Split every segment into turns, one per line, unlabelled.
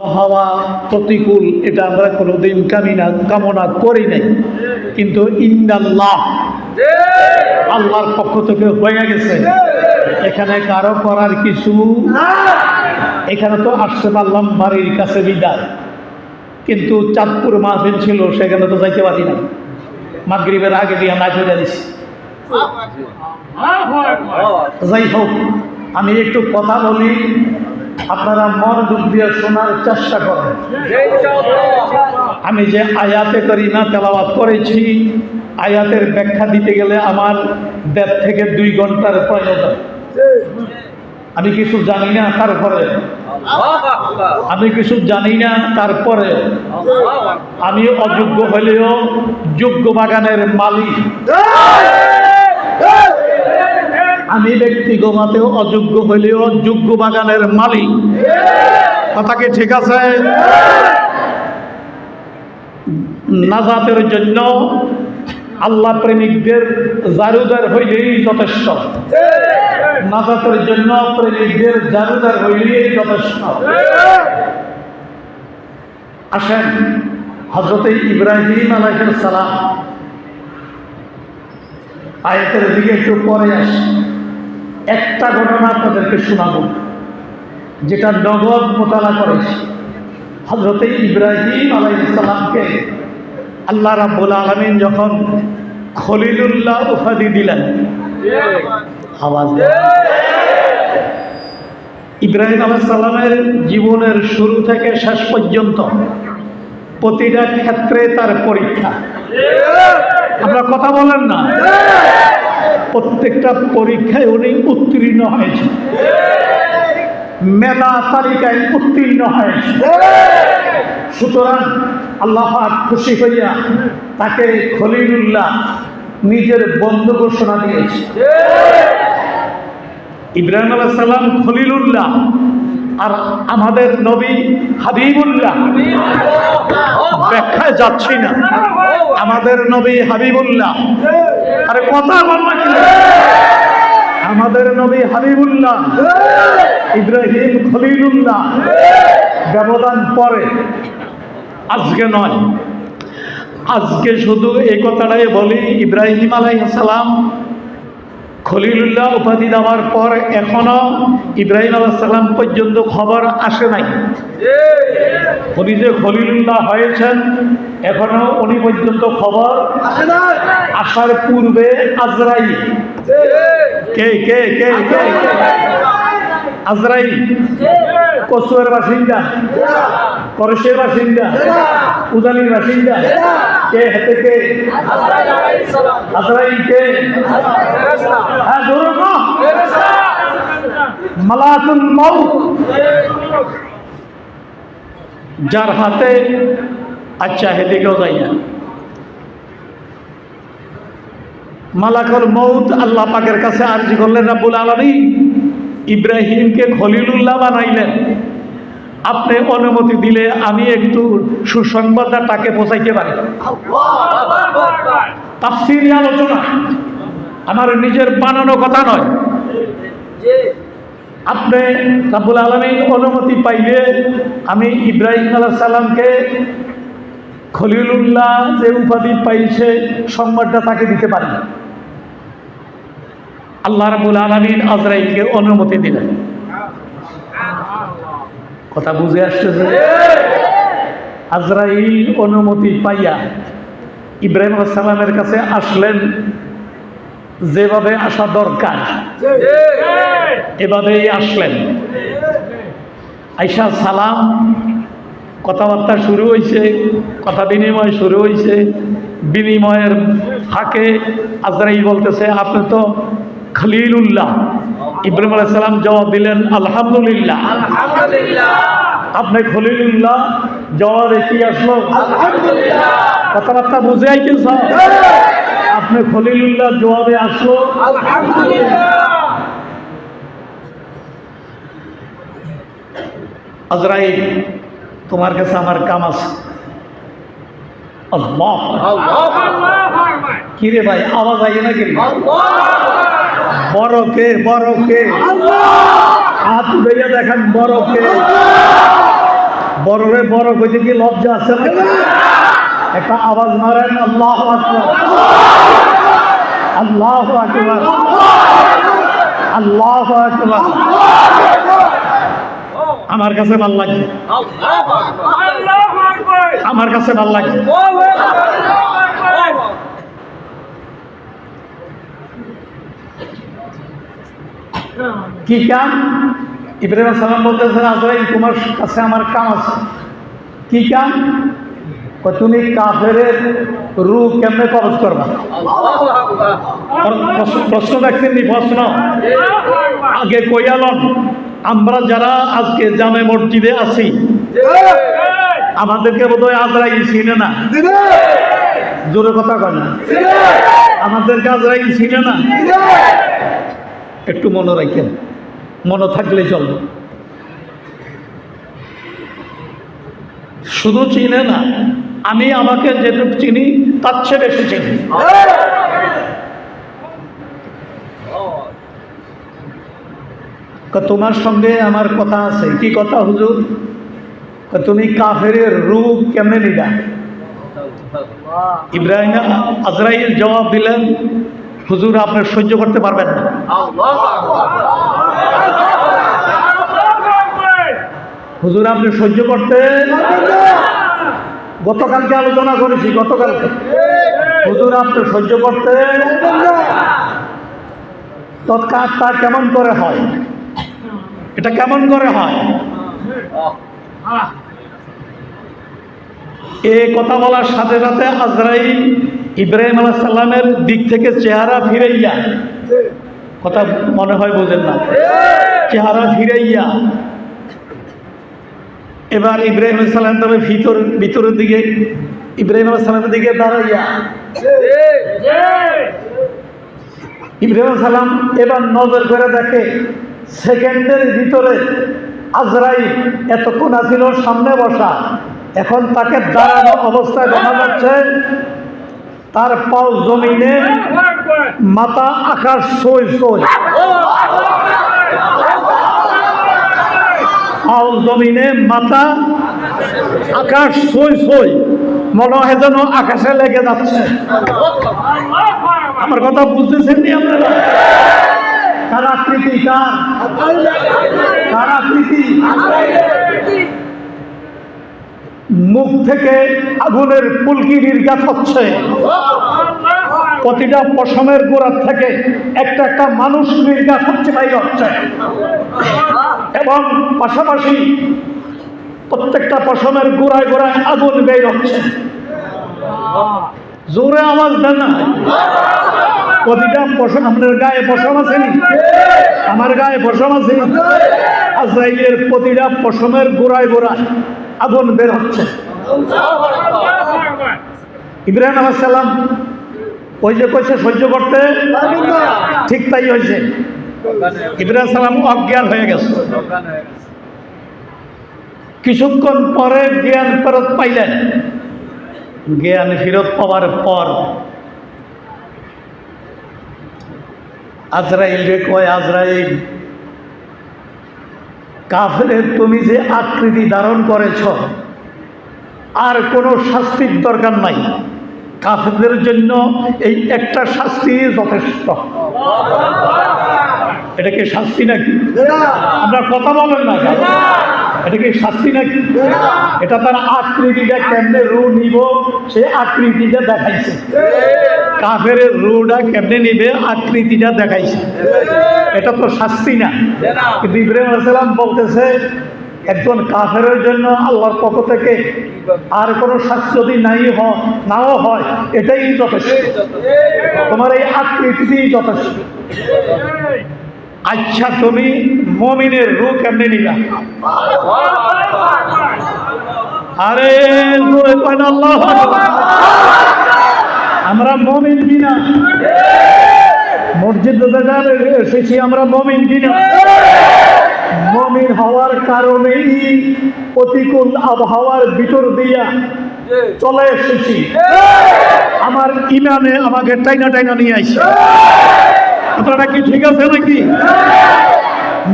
আবহাওয়া প্রতিকূল এটা আমরা কোনোদিন কামিনা কামনা করি নাই। কিন্তু ইন্দাল্লাহ আল্লাহর পক্ষ থেকে হয়ে গেছে। এখানে কারও করার কিছু এখানে তো আসতে পারলাম বাড়ির কাছে বিদায়। কিন্তু চাঁদপুর মাহফিল ছিল সেখানে তো যাইতে পারি না মাগরিবের আগে দিয়ে না দিছি। যাই হোক আমি একটু কথা বলি। আপনারা মনোযোগ দিয়ে শোনার চেষ্টা করেন। আমি যে আয়াতে করিমা তেলাওয়াত করেছি, আয়াতের ব্যাখ্যা দিতে গেলে আমার দেড় থেকে দুই ঘণ্টার প্রয়োজন। আমি কিছু জানি না তারপরে। আমি কিছু জানি না তারপরে। আমি অযোগ্য হলেও যোগ্য বাগানের মালিক। আমি ব্যক্তিগতও অযোগ্য হলেও যোগ্য বাগানের মালিক। কথা কি ঠিক আছে? নাজাতের জন্য আল্লাহ প্রেমিকদের জারুদার হইলেই যথেষ্ট। নাজাতের জন্য প্রেমিকদের জারুদার হইলেই যথেষ্ট। আসেন হজরত ইব্রাহিম আলাইহিস সালাম। আয়াতের দিকে একটু পরে আসি। একটা ঘটনা আপনাদেরকে শোনাবো, যেটা নগদ মোতালা করেছে হজরত ইব্রাহিম আলাইসালামকে আল্লাহ রাব্বুল আলমিন যখন খলিলুল্লাহ উপাধি দিলেন। ইব্রাহিম আলাইসাল্লামের জীবনের শুরু থেকে শেষ পর্যন্ত প্রতিটা ক্ষেত্রে তার পরীক্ষা। আপনার কথা বলেন না? প্রত্যেকটা পরীক্ষায় উনি উত্তীর্ণ হয়েছে মেধা তালিকায় উত্তীর্ণ হয়েছে সুতরাং আল্লাহ খুশি হইয়া তাকে খলিলুল্লাহ নিজের বন্ধু ঘোষণা দিয়েছে ইব্রাহিম আলাহ সাল্লাম খলিলুল্লাহ আর আমাদের নবী হাবিবুল্লাহ। ব্যাখ্যায় যাচ্ছি না। আমাদের নবী হাবিবুল্লাহ। আরে কথা বল আমাদের নবী হাবিবুল্লাহ, ইব্রাহিম খলিলুল্লাহ, ব্যবধান পরে। আজকে নয়। আজকে শুধু এই কথাটাই বলি, ইব্রাহিম আলাইসালাম খলিলুল্লাহ উপাধি দেওয়ার পর এখনও ইব্রাহিম আলাইসাল্লাম পর্যন্ত খবর আসে নাই। উনি যে খলিলুল্লাহ হয়েছেন এখনও উনি পর্যন্ত খবর আসার পূর্বে আজরাই কে কে কে কে? আজরাই কসুয়ের বাসিন্দা করসের বাসিন্দা উদানির বাসিন্দা, কে হেতে কে? আজরাই কে? হ্যাঁ ধরো মালাতুল মৌত যার হাতে আচ্ছা হেদিকেও যাই না। মালাকুল মৌত আল্লাহ পাকের কাছে আর্জি করলেন রাব্বুল আলমী ইব্রাহিমকে খলিলুল্লাহ বানাইলেন। আপনি অনুমতি দিলে আমি একটু সুসংবাদটা তাকে পৌঁছাইতে পারি। তাফসিরি আলোচনা আমার নিজের বানানো কথা নয়। আপনি রাবুল আলমীর অনুমতি পাইলে আমি ইব্রাহিম আলাহ সাল্লামকে খলিলুল্লাহ যে উপাধি পাইছে সংবাদটা তাকে দিতে পারি। আল্লাহ রাবুল আলমিন আজরাইলকে অনুমতি দিলেন। কথা বুঝে আসতেছে? আজরাইল অনুমতি পাইয়া ইব্রাহিম আলাহ সাল্লামের কাছে আসলেন। যেভাবে আসা দরকার, এভাবেই আসলেন। আইসা সালাম, কথাবার্তা শুরু হয়েছে কথা বিনিময় শুরু হয়েছে বিনিময়ের ফাঁকে আজরাইল বলতেছে, আপনি তো খলিলুল্লাহ। ইব্রাহিম আলাইহিস সালাম জবাব দিলেন আলহামদুলিল্লাহ। আপনি খলিলুল্লাহ জবাবে কি আসলো। কথাবার্তা বুঝে আইছেন সব। আপনি খলিলুল্লাহ জবাবে আসলো। আজরাইল তোমার কাছে আমার কাম আছে। আল্লাহ কি রে ভাই আওয়াজ আইয়ে না কি বড় কে বড় কে হাত উঠাইয়া দেখেন বড় কে বড়রে বড় কইতে কি লজ্জা আছে? একটা আওয়াজ মারেন আল্লাহ আল্লাহ আকবার। আল্লাহ আকবার। আমার কাছে ভালো লাগে। আমার কাছে ভালো লাগে। কি কাম? ইব্রাহিম সালাম বলতেছেন আজরাইল তোমার কাছে আমার কাম আছে। কি কাম? তুমি কাফেরের রু কেমনে কবজ করবা? প্রশ্ন- প্রশ্ন দেখছেন নি প্রশ্ন? আগে কইয়ালন আমরা যারা আজকে জামে মসজিদে আছি আমাদেরকে বোধ হয় আজরাইল চিনে না। জোরে কথা কয় না আমাদেরকে আজরাইল চিনে না। একটু মনে রাখেন। মনে থাকলে চলবে শুধু চিনে না, আমি আমাকে যেটুকু চিনি, তার চেয়ে বেশি চিনি। তোমার সঙ্গে আমার কথা আছে। কি কথা, হুজুর? তুমি কাফের রূপ কেমনে নিলা ইব্রাহিম আজরাইল জবাব দিলেন হুজুর আপনি সহ্য করতে পারবেন না। হুজুর আপনি সহ্য করতে গতকালকে আলোচনা করেছি, গতকালকে। হুজুর আপনি সহ্য করতে তৎকার তা কেমন করে হয়? এটা কেমন করে হয়? এ কথা বলার সাথে সাথে আজরাইল ইব্রাহিম আলাহ সাল্লামের দিক থেকে চেহারা ফিরাইয়া কথা মনে হয় বোঝেন না। চেহারা ফিরাইয়া এবার ইব্রাহিম সালাম তবে ভিতর, ভিতরের দিকে, ইব্রাহিম আলাহ সালামের দিকে দাঁড়াইয়া। ইব্রাহিম সালাম এবার নজর করে দেখে, সেকেন্ডের ভিতরে আজরাই এতক্ষণ আছিল সামনে বসা। এখন তাকে দাঁড়ানো অবস্থায় দেখা যাচ্ছে তার পাও জমিনে মাথা আকাশ সই সই। পাও জমিনে মাথা আকাশ সই সই। মনে হয় যেন আকাশে লেগে যাচ্ছে। আমার কথা বুঝতেছেন নি আপনারা? কার আকৃতি? কার আকৃতি? মুখ থেকে আগুনের ফুলকি নির্গাত হচ্ছে। প্রতিটা পশমের গোড়ার থেকে একটা একটা মানুষ নির্গাত হচ্ছে বাইরে হচ্ছে। এবং পাশাপাশি প্রত্যেকটা পশমের গোড়ায় গোড়ায় আগুন বের হচ্ছে। জোরে আওয়াজ দেন না। প্রতিটা পশম আপনার গায়ে পশম আছে? আমার গায়ে পশম আছে আজরাইলের প্রতিটা পশমের গোড়ায় গোড়ায় আগুন বের হচ্ছে। ইব্রাহিম আলাহ সাল্লাম ওই যে কইছে, সহ্য করতে ঠিক তাই হয়েছে। ইব্রাহিম সালাম অজ্ঞান হয়ে গেছে। কিছুক্ষণ পরে জ্ঞান ফেরত পাইলেন। জ্ঞান ফেরত পাওয়ার পর আজরাইল রে কয়, আজরাইল কাফের তুমি যে আকৃতি ধারণ করেছ আর কোনো শাস্তির দরকার নাই। কাফেরদের জন্য এই একটা শাস্তি যথেষ্ট। এটাকে শাস্তি নাকি? আপনার কথা বলেন না? এটা কি শাস্তি নাকি? এটা তার আকৃতিটা কেমনে রু নিব? সে আকৃতিটা দেখাইছে। কাফের রুটা কেমনে নিবে? আকৃতিটা দেখাইছে। এটা তো শাস্তি না। কিন্তু ইব্রাহিম বলতেছে, একজন কাফেরের জন্য আল্লাহর পক্ষ থেকে আর কোনো শাস্তি যদি নাই হয় নাও হয়, এটাই যথেষ্ট। তোমার এই আকৃতিতেই যথেষ্ট। আচ্ছা তুমি মমিনের রূপ কেমনে নিলা? আরে। আমরা মমিন কিনা? মসজিদে এসেছি, আমরা মমিন কিনা? মমিন হওয়ার কারণেই প্রতিকূল আবহাওয়ার ভিতর দিয়া চলে এসেছি। আমার ইমানে আমাকে টাইনা টাইনা নিয়ে আসছে। আপনারা কি ঠিক আছে নাকি?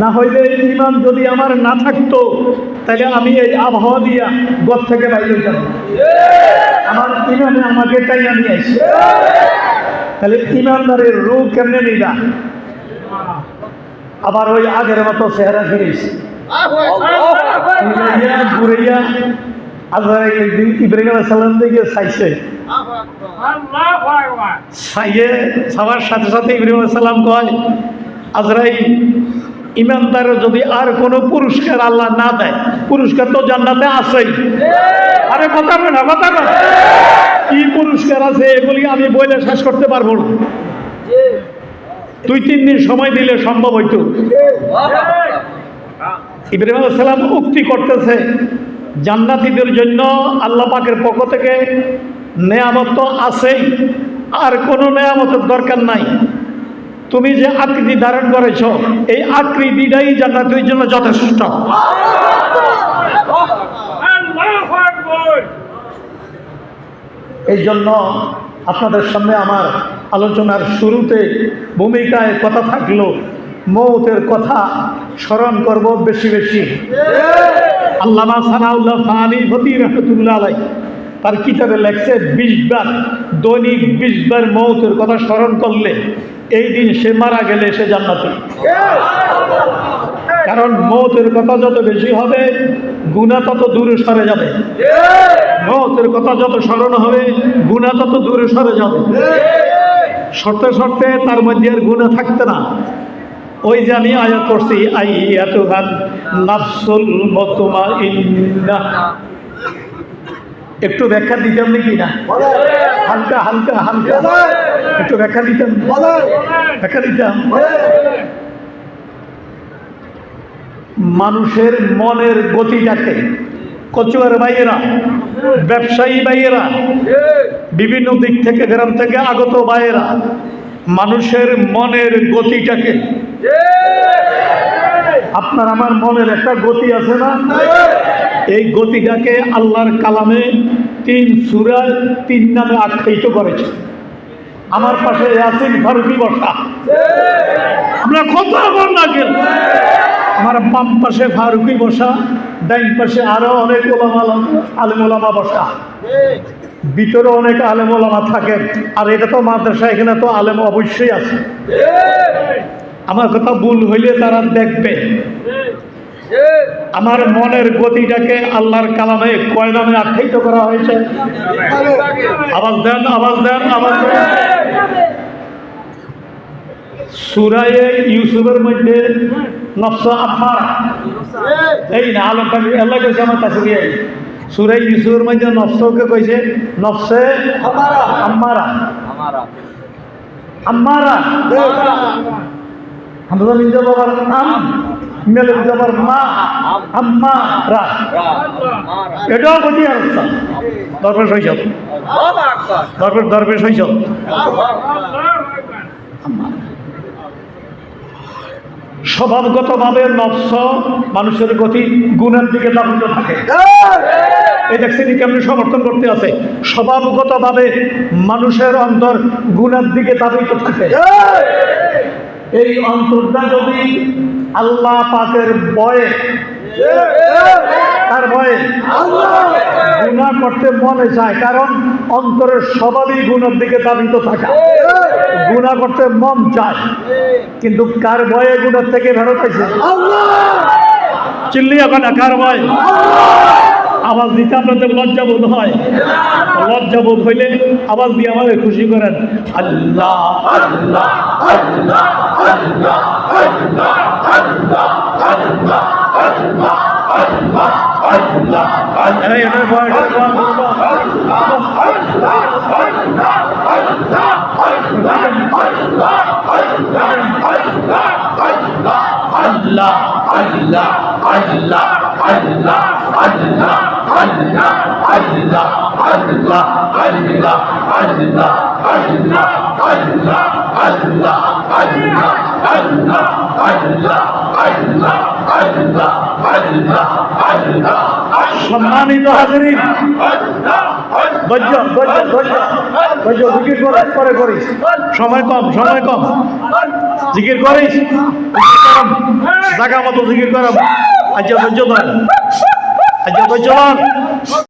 না হইলে ইমান যদি আমার না থাকতো তাহলে আমি এই আবহাওয়া দিয়া গর থেকে বাইরে না। আমার ইমানে আমাকে তাই আমি আইছি তাহলে ইমানদারের রূপ কেমনে নিলা আবার ওই আগের মতো চেহারা ফিরেছে ঘুরাইয়া আল্লাহ একদিন ইব্রাহিম সালাম দিকে চাইছে সাইয়ে সবার সাথে সাথে ইব্রাহিম সালাম কয় আজরাইল ইমানদার যদি আর কোনো পুরস্কার আল্লাহ না দেয় পুরস্কার তো জান্নাতে আছেই। আরে কথা বলে না কথা বলে। কি পুরস্কার আছে এগুলি আমি বইলে শেষ করতে পারব না। দুই তিন দিন সময় দিলে সম্ভব হইতো। ইব্রাহিম সালাম উক্তি করতেছে জান্নাতীদের জন্য আল্লাহ পাকের পক্ষ থেকে নেয়ামত তো আছেই আর কোনো নেয়ামতের দরকার নাই। তুমি যে আকৃতি ধারণ করেছ, এই আকৃতিটাই জান্নাতের জন্য যথেষ্ট। এই জন্য আপনাদের সামনে আমার আলোচনার শুরুতে ভূমিকায় কথা থাকল, মৌতের কথা স্মরণ করব বেশি বেশি। আল্লামা সানাউল্লাহ ফানি ফতি রহমতুল্লাহ আলাই তার কিতাবে লেখছে, বিশ বার দৈনিক বিশ বার মৌতের কথা স্মরণ করলে এই দিন সে মারা গেলে সে জান্নাতি। কারণ মৌতের কথা যত বেশি হবে গুণা তত দূরে সরে যাবে। মৌতের কথা যত স্মরণ হবে গুণা তত দূরে সরে যাবে। শর্তে শর্তে তার মধ্যে আর গুণা থাকতে না। ওই যে আমি আয়াত করছি আই এত গান নাফসুল মতমা ইন্না একটু ব্যাখ্যা দিতাম নাকি? না হালকা হালকা হালকা। একটু ব্যাখ্যা দিতাম? ব্যাখ্যা দিতাম? মানুষের মনের গতি গতিটাকে। কচুয়ার ভাইয়েরা ব্যবসায়ী ভাইয়েরা বিভিন্ন দিক থেকে গ্রাম থেকে আগত ভাইয়েরা মানুষের মনের গতিটাকে। আপনার আমার মনের একটা গতি আছে না? এই গতিটাকে আল্লাহর কালামে তিন সুরায় তিন নামে আখ্যায়িত করেছে। আমার পাশে ইয়াসিন ফারুকি বসা। আমরা কত আমার গেল। আমার বাম পাশে ফারুকি বসা ডাইন পাশে আরও অনেক ওলামা, আলেম ওলামা বসা। ভিতরে অনেক আলেম থাকেন, আর এটা তো মাদ্রাসা, এখানে তো আলেম অবশ্যই আছে। আমার কথা ভুল হইলে তারা দেখবে। আমার মনের গতিটাকে আল্লাহর কালামে কয় নামে আখ্যায়িত করা হয়েছে? আওয়াজ দেন আওয়াজ দেন আওয়াজ দেন। সুরায়ে ইউসুফের মধ্যে নফস আম্মার এই না আলমটা আল্লাহ কইছে আমার কাছে সুরাই ইউসুফের মধ্যে নফসকে কইছে? নফসে আম্মারা। আম্মারা। আমরা নিজে বাবার আম। মেলে বাবার মা আম্মারা এটাও গতি অবস্থা। দরবেশ হইছ দরবেশ দরবেশ হইছ স্বভাবগতভাবে নফস মানুষের গতি গুণের দিকে ধাবিত থাকে। এই দেখছেন কেমনি সমর্থন করতে আছে। স্বভাবগতভাবে মানুষের অন্তর গুণের দিকে ধাবিত থাকে। এই অন্তরটা যদি আল্লাহ পাকের বয়ে তার ভয়ে গুণা করতে মনে চায় কারণ অন্তরের স্বভাবই গুণের দিকে ধাবিত থাকা। গুণা করতে মন চায় কিন্তু কার ভয়ে গুণের থেকে ফেরত হয়েছে চিল্লি এখন কার ভয় আওয়াজ দিতে আপনাদের লজ্জা বোধ হয় লজ্জা বোধ হইলে আওয়াজ দিয়ে আমাদের খুশি করেন আল্লাহ আল্লাহ আল্লাহ আল্লাহ আল্লাহ আল্লাহ আল্লাহ আল্লাহ আল্লাহ আল্লাহ আল্লাহ 喊你啦！喊你啦！喊你啦！喊你啦！喊你啦！喊你啦！喊你啦！喊你啦！喊你啦！喊你啦！喊你啦！喊你啦！喊你啦！喊你啦！喊你啦！喊你啦！সম্মানিত হাজারি। ধৈর্য করার পরে করিস। সময় কম সময় কম। জিকির করিস? টাকা মতো জিকির করাম আচ্ছা ধৈর্য ধর। আচ্ছা ধৈর্য ধর।